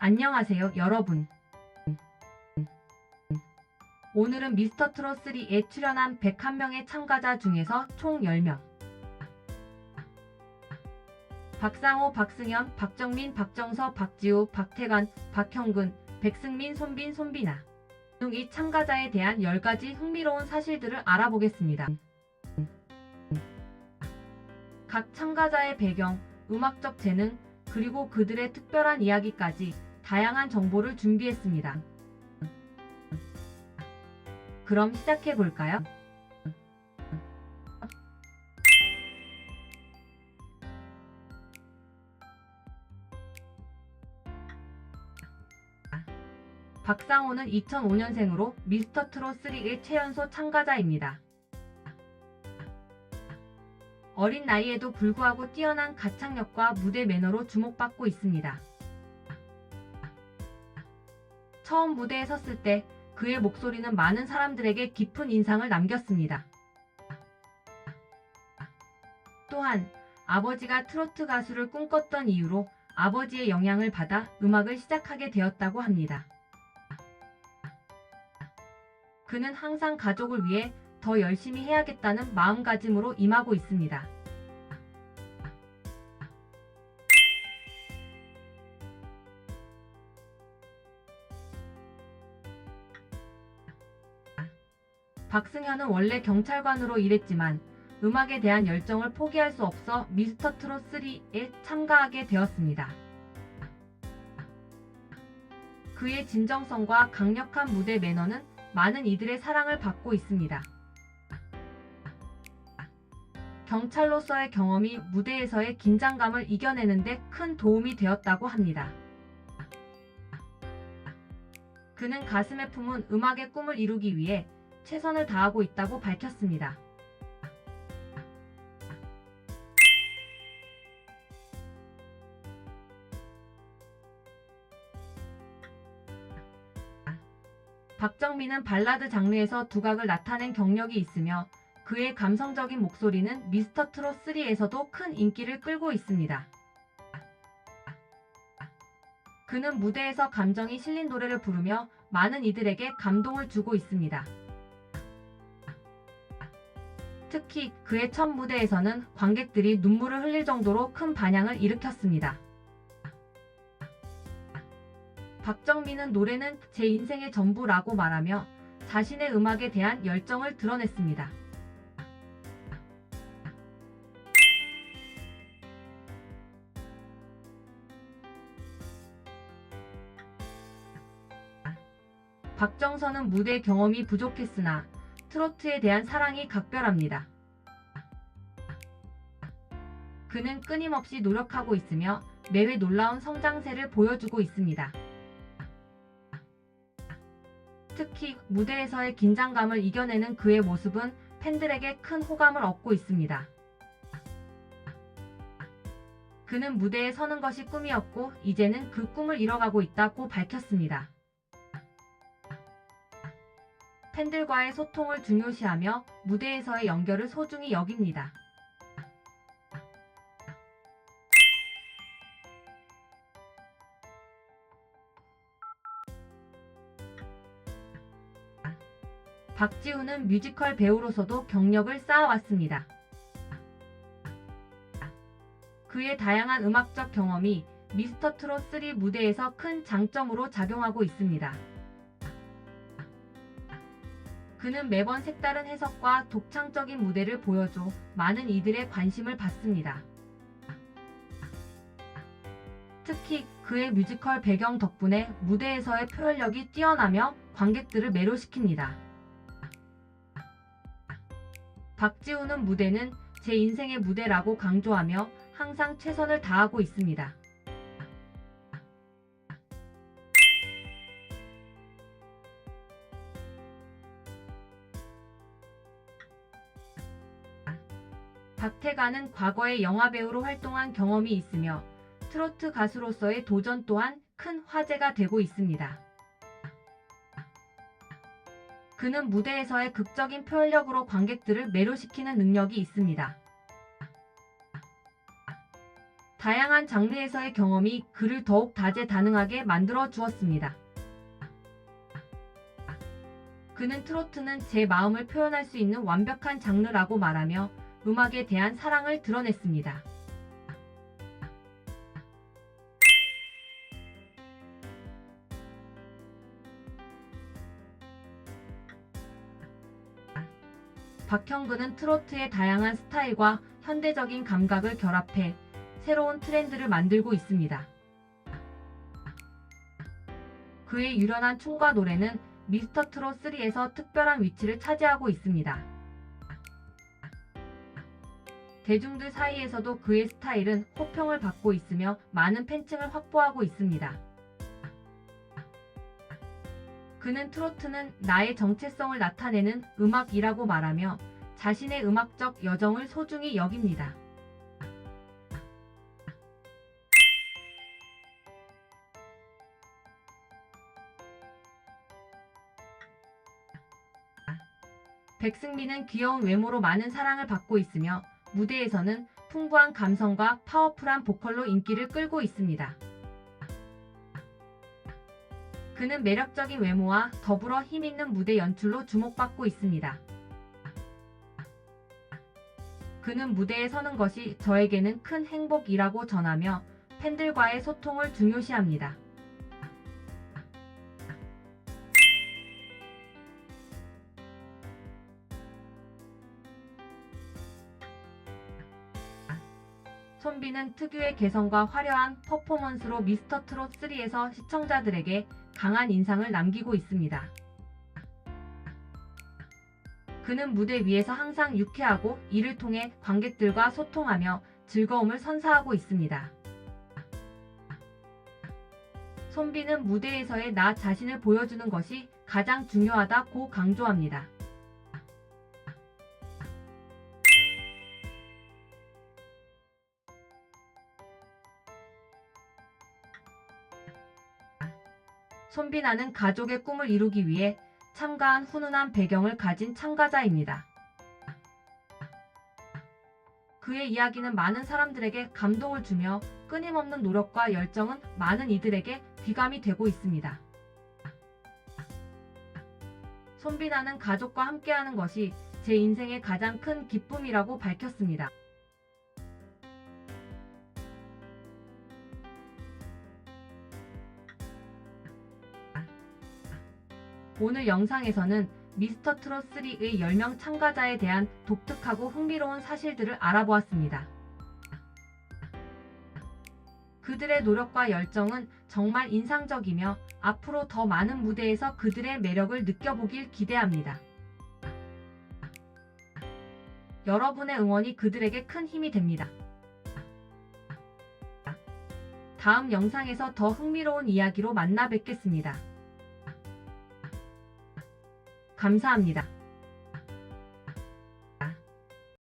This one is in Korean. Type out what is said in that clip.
안녕하세요, 여러분. 오늘은 미스터 트롯 3에 출연한 101명의 참가자 중에서 총 10명. 박상호, 박승현, 박정민, 박정서, 박지우, 박태관, 박형근, 백승민, 손빈, 등이 참가자에 대한 10가지 흥미로운 사실들을 알아보겠습니다. 각 참가자의 배경, 음악적 재능, 그리고 그들의 특별한 이야기까지 다양한 정보를 준비했습니다. 그럼 시작해 볼까요? 박상호는 2005년생으로 미스터 트롯 3의 최연소 참가자입니다. 어린 나이에도 불구하고 뛰어난 가창력과 무대 매너로 주목받고 있습니다. 처음 무대에 섰을 때 그의 목소리는 많은 사람들에게 깊은 인상을 남겼습니다. 또한 아버지가 트로트 가수를 꿈꿨던 이유로 아버지의 영향을 받아 음악을 시작하게 되었다고 합니다. 그는 항상 가족을 위해 더 열심히 해야겠다는 마음가짐으로 임하고 있습니다. 박승현은 원래 경찰관으로 일했지만 음악에 대한 열정을 포기할 수 없어 미스터 트롯 3에 참가하게 되었습니다. 그의 진정성과 강력한 무대 매너는 많은 이들의 사랑을 받고 있습니다. 경찰로서의 경험이 무대에서의 긴장감을 이겨내는데 큰 도움이 되었다고 합니다. 그는 가슴에 품은 음악의 꿈을 이루기 위해 최선을 다하고 있다고 밝혔습니다. 박정민은 발라드 장르에서 두각을 나타낸 경력이 있으며 그의 감성적인 목소리는 미스터 트롯 3에서도 큰 인기를 끌고 있습니다. 그는 무대에서 감정이 실린 노래를 부르며 많은 이들에게 감동을 주고 있습니다. 특히 그의 첫 무대에서는 관객들이 눈물을 흘릴 정도로 큰 반향을 일으켰습니다. 박정민은 노래는 제 인생의 전부라고 말하며 자신의 음악에 대한 열정을 드러냈습니다. 박정선은 무대 경험이 부족했으나 트로트에 대한 사랑이 각별합니다. 그는 끊임없이 노력하고 있으며 매회 놀라운 성장세를 보여주고 있습니다. 특히 무대에서의 긴장감을 이겨내는 그의 모습은 팬들에게 큰 호감을 얻고 있습니다. 그는 무대에 서는 것이 꿈이었고 이제는 그 꿈을 이뤄가고 있다고 밝혔습니다. 팬들과의 소통을 중요시하며 무대에서의 연결을 소중히 여깁니다. 박지훈은 뮤지컬 배우로서도 경력을 쌓아왔습니다. 그의 다양한 음악적 경험이 미스터 트롯 3 무대에서 큰 장점으로 작용하고 있습니다. 그는 매번 색다른 해석과 독창적인 무대를 보여줘 많은 이들의 관심을 받습니다. 특히 그의 뮤지컬 배경 덕분에 무대에서의 표현력이 뛰어나며 관객들을 매료시킵니다. 박지훈은 무대는 제 인생의 무대라고 강조하며 항상 최선을 다하고 있습니다. 박태관은 과거에 영화배우로 활동한 경험이 있으며 트로트 가수로서의 도전 또한 큰 화제가 되고 있습니다. 그는 무대에서의 극적인 표현력으로 관객들을 매료시키는 능력이 있습니다. 다양한 장르에서의 경험이 그를 더욱 다재다능하게 만들어 주었습니다. 그는 트로트는 제 마음을 표현할 수 있는 완벽한 장르라고 말하며 음악에 대한 사랑을 드러냈습니다. 박형근은 트로트의 다양한 스타일과 현대적인 감각을 결합해 새로운 트렌드를 만들고 있습니다. 그의 유련한 춤과 노래는 미스터 트롯 3에서 특별한 위치를 차지하고 있습니다. 대중들 사이에서도 그의 스타일은 호평을 받고 있으며 많은 팬층을 확보하고 있습니다. 그는 트로트는 나의 정체성을 나타내는 음악이라고 말하며 자신의 음악적 여정을 소중히 여깁니다. 백승민은 귀여운 외모로 많은 사랑을 받고 있으며 무대에서는 풍부한 감성과 파워풀한 보컬로 인기를 끌고 있습니다. 그는 매력적인 외모와 더불어 힘있는 무대 연출로 주목받고 있습니다. 그는 무대에 서는 것이 저에게는 큰 행복이라고 전하며 팬들과의 소통을 중요시합니다. 손비는 특유의 개성과 화려한 퍼포먼스로 미스터 트롯 3에서 시청자들에게 강한 인상을 남기고 있습니다. 그는 무대 위에서 항상 유쾌하고 이를 통해 관객들과 소통하며 즐거움을 선사하고 있습니다. 손비는 무대에서의 나 자신을 보여주는 것이 가장 중요하다고 강조합니다. 손비나는 가족의 꿈을 이루기 위해 참가한 훈훈한 배경을 가진 참가자입니다. 그의 이야기는 많은 사람들에게 감동을 주며 끊임없는 노력과 열정은 많은 이들에게 귀감이 되고 있습니다. 손비나는 가족과 함께하는 것이 제 인생의 가장 큰 기쁨이라고 밝혔습니다. 오늘 영상에서는 미스터 트롯 3의 10명 참가자에 대한 독특하고 흥미로운 사실들을 알아보았습니다. 그들의 노력과 열정은 정말 인상적이며 앞으로 더 많은 무대에서 그들의 매력을 느껴보길 기대합니다. 여러분의 응원이 그들에게 큰 힘이 됩니다. 다음 영상에서 더 흥미로운 이야기로 만나 뵙겠습니다. 감사합니다.